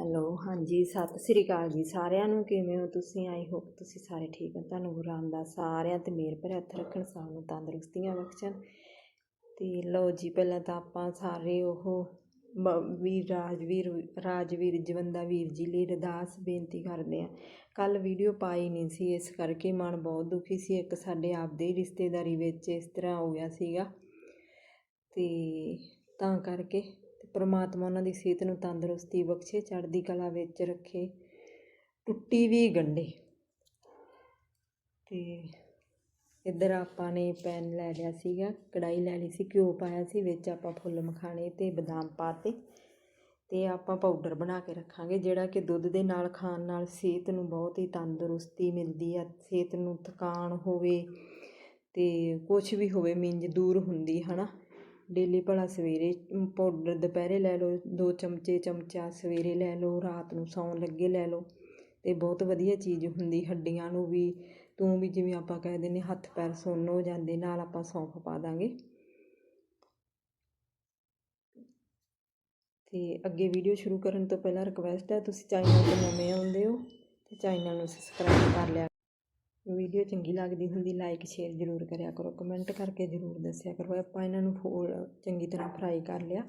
Hello ਹਾਂਜੀ, ਸਤਿ ਸ੍ਰੀ ਅਕਾਲ ਜੀ ਸਾਰਿਆਂ ਨੂੰ, ਕਿਵੇਂ ਹੋ ਤੁਸੀਂ? ਆਈ ਹੋਪ ਤੁਸੀਂ ਸਾਰੇ ਠੀਕ ਹੋ। ਤੁਹਾਨੂੰ ਗੁਰੂ ਰਾਮਦਾਸ ਸਾਰਿਆਂ ਤੇ ਮੇਰ ਭਰੇ ਹੱਥ ਰੱਖਣ, ਸਭ ਨੂੰ ਤੰਦਰੁਸਤੀਆਂ ਬਖਸ਼ਣ। ਤੇ ਲਓ ਜੀ, ਪਹਿਲਾਂ ਤਾਂ ਆਪਾਂ ਸਾਰੇ ਉਹ ਵੀਰ, ਰਾਜਵੀਰ ਰਾਜਵੀਰ, ਜਵੰਦਾ ਵੀਰ ਜੀ ਲਈ ਅਰਦਾਸ ਬੇਨਤੀ ਕਰਦੇ ਆ ਕੱਲ ਵੀਡੀਓ ਪਾਈ ਨਹੀਂ ਸੀ, ਇਸ ਕਰਕੇ ਮਨ ਬਹੁਤ ਦੁਖੀ ਸੀ। ਇੱਕ ਸਾਡੇ ਆਪਦੇ ਹੀ ਰਿਸ਼ਤੇਦਾਰੀ ਵਿੱਚ ਇਸ ਤਰ੍ਹਾਂ ਹੋ ਗਿਆ ਸੀਗਾ। ਤੇ ਤਾਂ ਕਰਕੇ ਪਰਮਾਤਮਾ ਉਹਨਾਂ ਦੀ ਸਿਹਤ ਨੂੰ ਤੰਦਰੁਸਤੀ ਬਖਸ਼ੇ, ਚੜ੍ਹਦੀ ਕਲਾ ਵਿੱਚ ਰੱਖੇ, ਟੁੱਟੀ ਵੀ ਗੰਢੇ। ਤੇ ਇੱਧਰ ਆਪਾਂ ਨੇ ਪੈਨ ਲੈ ਲਿਆ ਸੀਗਾ ਕੜਾਈ ਲੈ ਲਈ ਸੀ, ਘਿਓ ਪਾਇਆ ਸੀ, ਵਿੱਚ ਆਪਾਂ ਫੁੱਲ ਮਖਾਣੇ ਤੇ ਬਦਾਮ ਪਾਤੇ ਤੇ ਆਪਾਂ ਪਾਊਡਰ ਬਣਾ ਕੇ ਰੱਖਾਂਗੇ, ਜਿਹੜਾ ਕਿ ਦੁੱਧ ਦੇ ਨਾਲ ਖਾਣ ਨਾਲ ਸਿਹਤ ਨੂੰ ਬਹੁਤ ਹੀ ਤੰਦਰੁਸਤੀ ਮਿਲਦੀ ਆ, ਸਿਹਤ ਨੂੰ ਥਕਾਨ ਹੋਵੇ ਤੇ ਕੁਝ ਵੀ ਹੋਵੇ, ਮਿੰਜ ਦੂਰ ਹੁੰਦੀ, ਹਨਾ? ਡੇਲੀ ਭਲਾ ਸਵੇਰੇ ਪਾਊਡਰ ਦੁਪਹਿਰੇ ਲੈ ਲਓ, ਦੋ ਚਮਚੇ ਚਮਚਾ ਸਵੇਰੇ ਲੈ ਲਓ, ਰਾਤ ਨੂੰ ਸੌਣ ਲੱਗੇ ਲੈ ਲਓ। ਅਤੇ ਬਹੁਤ ਵਧੀਆ ਚੀਜ਼ ਹੁੰਦੀ, ਹੱਡੀਆਂ ਨੂੰ ਵੀ, ਤੂੰ ਵੀ ਜਿਵੇਂ ਆਪਾਂ ਕਹਿ ਦਿੰਦੇ ਹੱਥ ਪੈਰ ਸੁੰਨ ਹੋ ਜਾਂਦੇ, ਨਾਲ ਆਪਾਂ ਸੌਂਫ ਪਾ ਦਾਂਗੇ। ਤੇ ਅੱਗੇ ਵੀਡੀਓ ਸ਼ੁਰੂ ਕਰਨ ਤੋਂ ਪਹਿਲਾਂ ਰਿਕਵੈਸਟ ਹੈ, ਤੁਸੀਂ ਚੈਨਲ ਤੇ ਨਵੇਂ ਆਉਂਦੇ ਹੋ, ਤੇ ਚੈਨਲ ਨੂੰ ਸਬਸਕ੍ਰਾਈਬ ਕਰ ਲਿਆ ਵੀਡੀਓ ਚੰਗੀ ਲੱਗਦੀ ਹੁੰਦੀ ਲਾਈਕ ਸ਼ੇਅਰ ਜ਼ਰੂਰ ਕਰਿਆ ਕਰੋ ਕਮੈਂਟ ਕਰਕੇ ਜ਼ਰੂਰ ਦੱਸਿਆ ਕਰੋ। ਆਪਾਂ ਇਹਨਾਂ ਨੂੰ ਫੋਲ ਚੰਗੀ ਤਰ੍ਹਾਂ ਫਰਾਈ ਕਰ ਲਿਆ।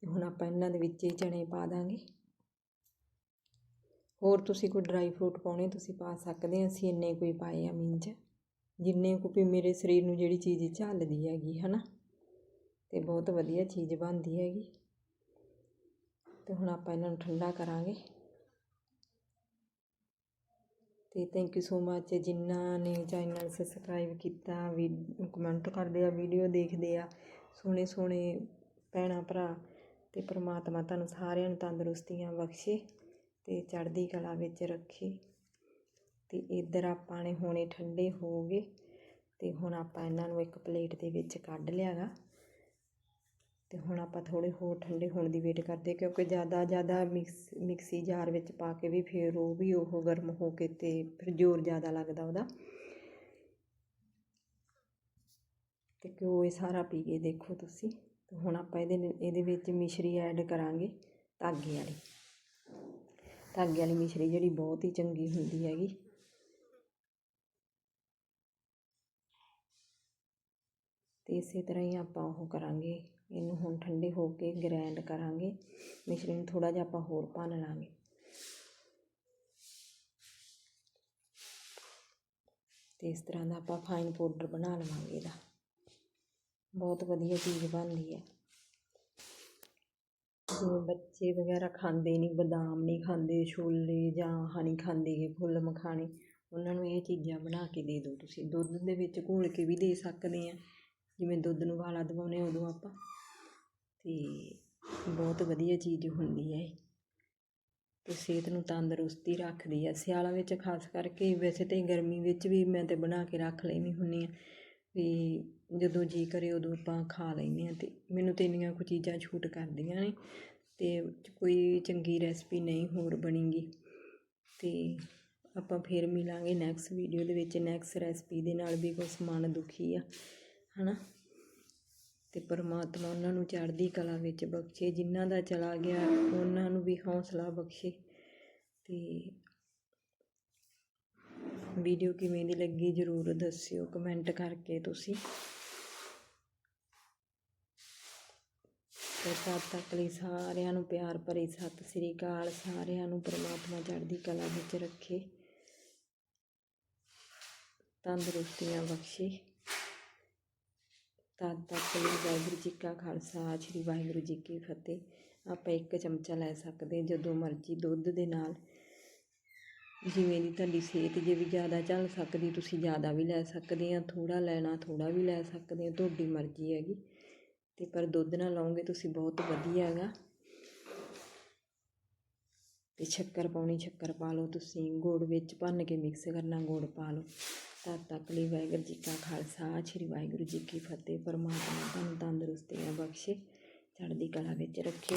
ਤੇ ਹੁਣ ਆਪਾਂ ਇਹਨਾਂ ਦੇ ਵਿੱਚ ਹੀ ਚਣੇ ਪਾ ਦਾਂਗੇ। ਹੋਰ ਤੁਸੀਂ ਕੋਈ ਡਰਾਈ ਫਰੂਟ ਪਾਉਣੇ, ਤੁਸੀਂ ਪਾ ਸਕਦੇ ਆ। ਅਸੀਂ ਇੰਨੇ ਕੋਈ ਪਾਏ ਆ ਮਿੰਚ ਜਿੰਨੇ ਕੁ ਵੀ ਮੇਰੇ ਸਰੀਰ ਨੂੰ ਜਿਹੜੀ ਚੀਜ਼ ਝੱਲਦੀ ਹੈਗੀ, ਹਨਾ? ਤੇ ਬਹੁਤ ਵਧੀਆ ਚੀਜ਼ ਬਣਦੀ ਹੈਗੀ। ਤੇ ਹੁਣ ਆਪਾਂ ਇਹਨਾਂ ਨੂੰ ਠੰਡਾ ਕਰਾਂਗੇ। ਅਤੇ ਥੈਂਕ ਯੂ ਸੋ ਮੱਚ ਜਿਨ੍ਹਾਂ ਨੇ ਚੈਨਲ ਸਬਸਕ੍ਰਾਈਬ ਕੀਤਾ, ਵੀ ਕਮੈਂਟ ਕਰਦੇ ਆ ਵੀਡੀਓ ਦੇਖਦੇ ਆ, ਸੋਹਣੇ ਸੋਹਣੇ ਭੈਣਾਂ ਭਰਾ ਅਤੇ ਪਰਮਾਤਮਾ ਤੁਹਾਨੂੰ ਸਾਰਿਆਂ ਨੂੰ ਤੰਦਰੁਸਤੀਆਂ ਬਖਸ਼ੇ ਅਤੇ ਚੜ੍ਹਦੀ ਕਲਾ ਵਿੱਚ ਰੱਖੇ ਅਤੇ ਇੱਧਰ ਆਪਾਂ ਨੇ ਹੁਣੇ ਠੰਡੇ ਹੋ ਗਏ ਅਤੇ ਹੁਣ ਆਪਾਂ ਇਹਨਾਂ ਨੂੰ ਇੱਕ ਪਲੇਟ ਦੇ ਵਿੱਚ ਕੱਢ ਲਿਆਗਾ। ਅਤੇ ਹੁਣ ਆਪਾਂ ਥੋੜ੍ਹੇ ਹੋਰ ਠੰਡੇ ਹੋਣ ਦੀ ਵੇਟ ਕਰਦੇ ਕਿਉਂਕਿ ਜ਼ਿਆਦਾ ਜ਼ਿਆਦਾ ਮਿਕਸ ਮਿਕਸੀ ਜਾਰ ਵਿੱਚ ਪਾ ਕੇ ਵੀ ਫਿਰ ਉਹ ਵੀ ਉਹ ਗਰਮ ਹੋ ਕੇ ਅਤੇ ਫਿਰ ਜ਼ੋਰ ਜ਼ਿਆਦਾ ਲੱਗਦਾ ਉਹਦਾ। ਅਤੇ ਘਿਓ ਇਹ ਸਾਰਾ ਪੀ ਕੇ ਦੇਖੋ ਤੁਸੀਂ, ਤੇ ਹੁਣ ਆਪਾਂ ਇਹਦੇ ਇਹਦੇ ਵਿੱਚ ਮਿਸ਼ਰੀ ਐਡ ਕਰਾਂਗੇ ਧਾਗੇ ਵਾਲੀ। ਧਾਗੇ ਵਾਲੀ ਮਿਸ਼ਰੀ ਜਿਹੜੀ ਬਹੁਤ ਹੀ ਚੰਗੀ ਹੁੰਦੀ ਹੈਗੀ। ਅਤੇ ਇਸੇ ਤਰ੍ਹਾਂ ਹੀ ਆਪਾਂ ਉਹ ਕਰਾਂਗੇ, ਇਹਨੂੰ ਹੁਣ ਠੰਡੇ ਹੋ ਕੇ ਗ੍ਰਾਈਂਡ ਕਰਾਂਗੇ ਮਿਸ਼ਰੀ ਨੂੰ ਥੋੜਾ ਜਿਹਾ ਆਪਾਂ ਹੋਰ ਭੰਨ ਲਾਂਗੇ। ਅਤੇ ਇਸ ਤਰ੍ਹਾਂ ਦਾ ਆਪਾਂ ਫਾਈਨ ਪਾਊਡਰ ਬਣਾ ਲਵਾਂਗੇ ਇਹਦਾ। ਬਹੁਤ ਵਧੀਆ ਚੀਜ਼ ਬਣਦੀ ਹੈ। ਜਿਵੇਂ ਬੱਚੇ ਵਗੈਰਾ ਖਾਂਦੇ ਨਹੀਂ, ਬਦਾਮ ਨਹੀਂ ਖਾਂਦੇ, ਛੋਲੇ ਜਾਂ ਹਨੀ ਖਾਂਦੇ ਗੇ ਫੁੱਲ ਮਖਾਣੇ, ਉਹਨਾਂ ਨੂੰ ਇਹ ਚੀਜ਼ਾਂ ਬਣਾ ਕੇ ਦੇ ਦਿਓ ਤੁਸੀਂ। ਦੁੱਧ ਦੇ ਵਿੱਚ ਘੋਲ ਕੇ ਵੀ ਦੇ ਸਕਦੇ ਆ। ਜਿਵੇਂ ਦੁੱਧ ਨੂੰ ਵਾਲਾ ਦਵਾਉਂਦੇ ਉਦੋਂ ਆਪਾਂ। ਅਤੇ ਬਹੁਤ ਵਧੀਆ ਚੀਜ਼ ਹੁੰਦੀ ਹੈ ਇਹ। ਤੇ ਸਿਹਤ ਨੂੰ ਤੰਦਰੁਸਤੀ ਰੱਖਦੀ ਹੈ। ਸਿਆਲਾਂ ਵਿੱਚ ਖਾਸ ਕਰਕੇ ਵੈਸੇ ਤਾਂ ਗਰਮੀ ਵਿੱਚ ਵੀ ਮੈਂ ਤਾਂ ਬਣਾ ਕੇ ਰੱਖ ਲੈਂਦੀ ਹੁੰਦੀ ਹਾਂ। ਵੀ ਜਦੋਂ ਜੀਅ ਕਰੇ ਉਦੋਂ ਆਪਾਂ ਖਾ ਲੈਂਦੇ ਹਾਂ ਅਤੇ ਮੈਨੂੰ ਤਾਂ ਇੰਨੀਆਂ ਕੁ ਚੀਜ਼ਾਂ ਛੂਟ ਕਰਦੀਆਂ ਨੇ। ਅਤੇ ਕੋਈ ਚੰਗੀ ਰੈਸਪੀ ਨਹੀਂ ਹੋਰ ਬਣੇਗੀ। ਅਤੇ ਆਪਾਂ ਫੇਰ ਮਿਲਾਂਗੇ ਨੈਕਸਟ ਵੀਡੀਓ ਦੇ ਵਿੱਚ। ਨੈਕਸਟ ਰੈਸਪੀ ਦੇ ਨਾਲ ਵੀ ਕੁਛ ਮਨ ਦੁਖੀ ਆ। ਹੈ ਨਾ ਅਤੇ ਪਰਮਾਤਮਾ ਉਹਨਾਂ ਨੂੰ ਚੜ੍ਹਦੀ ਕਲਾ ਵਿੱਚ ਬਖਸ਼ੇ, ਜਿਨ੍ਹਾਂ ਦਾ ਚਲਾ ਗਿਆ, ਉਹਨਾਂ ਨੂੰ ਵੀ ਹੌਸਲਾ ਬਖਸ਼ੇ। ਅਤੇ ਵੀਡੀਓ ਕਿਵੇਂ ਦੀ ਲੱਗੀ ਜਰੂਰ ਦੱਸਿਓ, ਕਮੈਂਟ ਕਰਕੇ ਤੁਸੀਂ। ਤੇ ਤਦ ਤੱਕ ਲਈ ਸਾਰਿਆਂ ਨੂੰ ਪਿਆਰ ਭਰੀ ਸਤਿ ਸ੍ਰੀ ਅਕਾਲ। ਸਾਰਿਆਂ ਨੂੰ ਪਰਮਾਤਮਾ ਚੜ੍ਹਦੀ ਕਲਾ ਵਿੱਚ ਰੱਖੇ, ਤੰਦਰੁਸਤੀਆਂ ਬਖਸ਼ੇ। ਤਦ ਤੱਕ ਲਈ ਵਾਹਿਗੁਰੂ ਜੀ ਕਾ ਖਾਲਸਾ, ਸ੍ਰੀ ਵਾਹਿਗੁਰੂ ਜੀ ਕੀ ਫਤਿਹ। ਆਪਾਂ ਇੱਕ ਚਮਚਾ ਲੈ ਸਕਦੇ ਜਦੋਂ ਮਰਜ਼ੀ ਦੁੱਧ ਦੇ ਨਾਲ। ਜਿਵੇਂ ਦੀ ਤੁਹਾਡੀ ਸਿਹਤ ਜੇ ਵੀ ਜ਼ਿਆਦਾ ਚੱਲ ਸਕਦੀ, ਤੁਸੀਂ ਜ਼ਿਆਦਾ ਵੀ ਲੈ ਸਕਦੇ ਆ ਥੋੜਾ ਲੈਣਾ ਥੋੜਾ ਵੀ ਲੈ ਸਕਦੇ ਆ ਤੁਹਾਡੀ ਮਰਜ਼ੀ ਹੈਗੀ। ਤੇ ਪਰ ਦੁੱਧ ਨਾਲ ਲਾਉਂਗੇ ਤੁਸੀਂ ਬਹੁਤ ਵਧੀਆ ਹੈਗਾ। ਤੇ ਸ਼ੱਕਰ ਪਾਉਣੀ, ਸ਼ੱਕਰ ਪਾ ਲਓ ਤੁਸੀਂ, ਗੁੜ ਵਿੱਚ ਭੰਨ ਕੇ ਮਿਕਸ ਕਰਨਾ, ਗੁੜ ਪਾ ਲਓ। ਤਦ ਤੱਕ ਲਈ ਵਾਹਿਗੁਰੂ ਜੀ ਕਾ ਖਾਲਸਾ, ਸ੍ਰੀ ਵਾਹਿਗੁਰੂ ਜੀ ਕੀ ਫਤਿਹ। ਪਰਮਾਤਮਾ ਤੁਹਾਨੂੰ ਤੰਦਰੁਸਤੀਆਂ ਬਖਸ਼ੇ, ਚੜ੍ਹਦੀ ਕਲਾ ਵਿੱਚ ਰੱਖੇ।